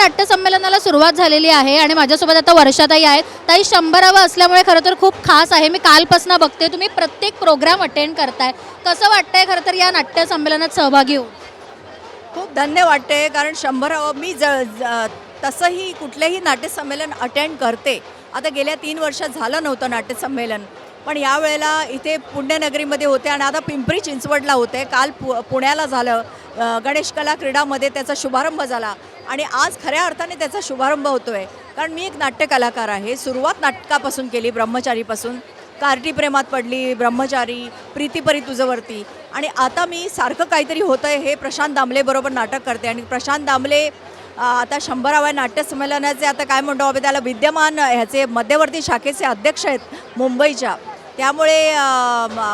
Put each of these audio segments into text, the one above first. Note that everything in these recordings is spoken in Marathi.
नाट्यसंमेलनाला सुरुवात झालेली आहे आणि माझ्यासोबत आता वर्षाताई आहेत. ताई शंभरावं असल्यामुळे खरं तर खूप खास आहे. मी कालपासून बघते. तुम्ही प्रत्येक प्रोग्राम अटेंड करताय. कसं वाटतंय खरं तर या नाट्यसंमेलनात सहभागी होऊन? खूप धन्य वाटते कारण शंभरावं मी ज ज- तसंही कुठलेही नाट्यसंमेलन अटेंड करते. आता गेल्या तीन वर्षात झालं नव्हतं नाट्यसंमेलन. पण यावेळेला इथे पुण्यनगरीमध्ये होते आणि आता पिंपरी चिंचवडला होते. काल पु पुण्याला झालं. गणेश कला क्रीडामध्ये त्याचा शुभारंभ झाला. आणि आज खऱ्या अर्थाने त्याचा शुभारंभ होतो आहे कारण मी एक नाट्यकलाकार आहे. सुरुवात नाटकापासून केली ब्रह्मचारीपासून. कार्टी प्रेमात पडली ब्रह्मचारी प्रीतीपरी तुझंवरती. आणि आता मी सारखं काहीतरी होतं आहे हे प्रशांत दामलेबरोबर नाटक करते. आणि प्रशांत दामले आता शंभराव्या नाट्यसंमेलनाचे आता काय म्हणतो बाबा त्याला? विद्यमान ह्याचे मध्यवर्ती शाखेचे अध्यक्ष आहेत मुंबईच्या. त्यामुळे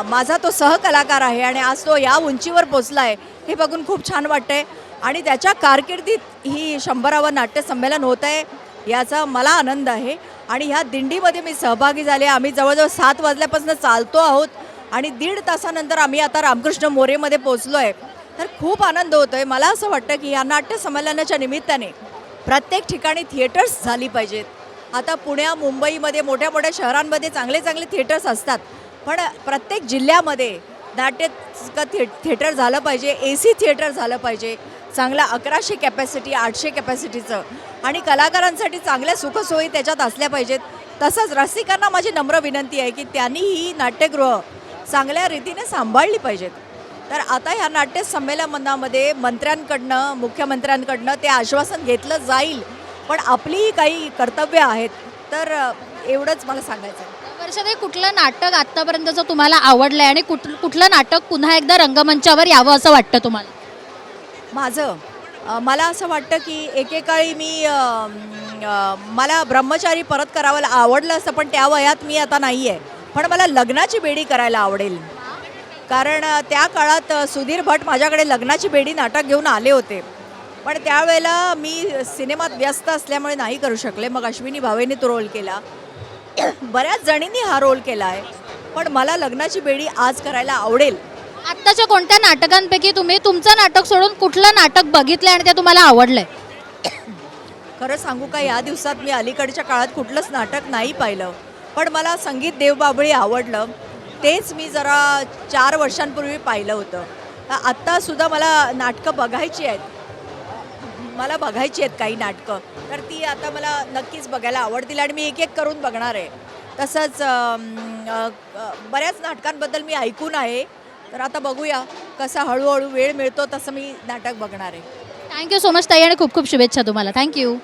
माझा तो सहकलाकार आहे आणि आज तो या उंचीवर पोचला आहे हे बघून खूप छान वाटतंय. आणि त्याच्या कारकिर्दीत ही शंभरावं नाट्यसंमेलन होत आहे याचा मला आनंद आहे. आणि ह्या दिंडीमध्ये मी सहभागी झाले आम्ही जवळजवळ सात वाजल्यापासून चालतो आहोत आणि दीड तासानंतर आम्ही आता रामकृष्ण मोरेमध्ये पोचलो आहे तर खूप आनंद होतो आहे मला असं वाटतं की या नाट्यसंमेलनाच्या निमित्ताने प्रत्येक ठिकाणी थिएटर्स झाली पाहिजेत. आता पुण्या मुंबईमध्ये मोठ्या मोठ्या शहरांमध्ये चांगले चांगले थिएटर्स असतात. पण प्रत्येक जिल्ह्यामध्ये नाट्य थे थिएटर झालं पाहिजे ए सी थिएटर झालं पाहिजे. चांगला अकराशे कॅपॅसिटी आठशे कॅपॅसिटीचं आणि कलाकारांसाठी चांगल्या सुखसोयी त्याच्यात असल्या पाहिजेत. तसंच रसिकांना माझी नम्र विनंती आहे की त्यांनी ही नाट्यगृह चांगल्या रीतीने सांभाळली पाहिजेत. तर आता ह्या नाट्य संमेलनामध्ये मंत्र्यांकडनं मुख्यमंत्र्यांकडनं ते आश्वासन घेतलं जाईल. पण आपलीही काही कर्तव्य आहेत तर एवढंच मला सांगायचं आहे वर्षाताई कुठलं नाटक आत्तापर्यंतचं तुम्हाला आवडलंय आणि कुठ कुठलं नाटक पुन्हा एकदा रंगमंचावर यावं असं वाटतं तुम्हाला? माझं? अ, मला असं वाटतं की एकेकाळी मी अ, म, अ, मला ब्रह्मचारी परत करायला आवडलं असतं पण त्या वयात मी आता नाही आहे पण मला लग्नाची बेडी करायला आवडेल. कारण अ, त्या काळात अ, सुधीर भट माझ्याकडे लग्नाची बेडी नाटक घेऊन आले होते. पण त्यावेळेला मी सिनेमात व्यस्त असल्यामुळे नाही करू शकले. मग अश्विनी भावेने तो रोल केला. बऱ्याच जणींनी हा रोल केला आहे. पण मला लग्नाची बेडी आज करायला आवडेल. आत्ताच्या कोणत्या नाटकांपैकी तुम्ही तुमचं नाटक सोडून कुठलं नाटक बघितलंय आणि ते तुम्हाला आवडलंय? खरं सांगू का या दिवसात मी अलीकडच्या काळात कुठलंच नाटक नाही पाहिलं. पण मला संगीत देवबाबळी आवडलं. तेच मी जरा चार वर्षांपूर्वी पाहिलं होतं. आत्तासुद्धा मला नाटकं बघायची आहेत. मला बघायची आहेत काही नाटकं. तर ती आता मला नक्कीच बघायला आवडतील आणि मी एक एक करून बघणार आहे. तसंच बऱ्याच नाटकांबद्दल मी ऐकून आहे. तर आता बघूया कसा हळूहळू वेळ मिळतो तसं मी नाटक बघणार आहे. थँक्यू सो मच ताई आणि खूप खूप शुभेच्छा तुम्हाला. थँक्यू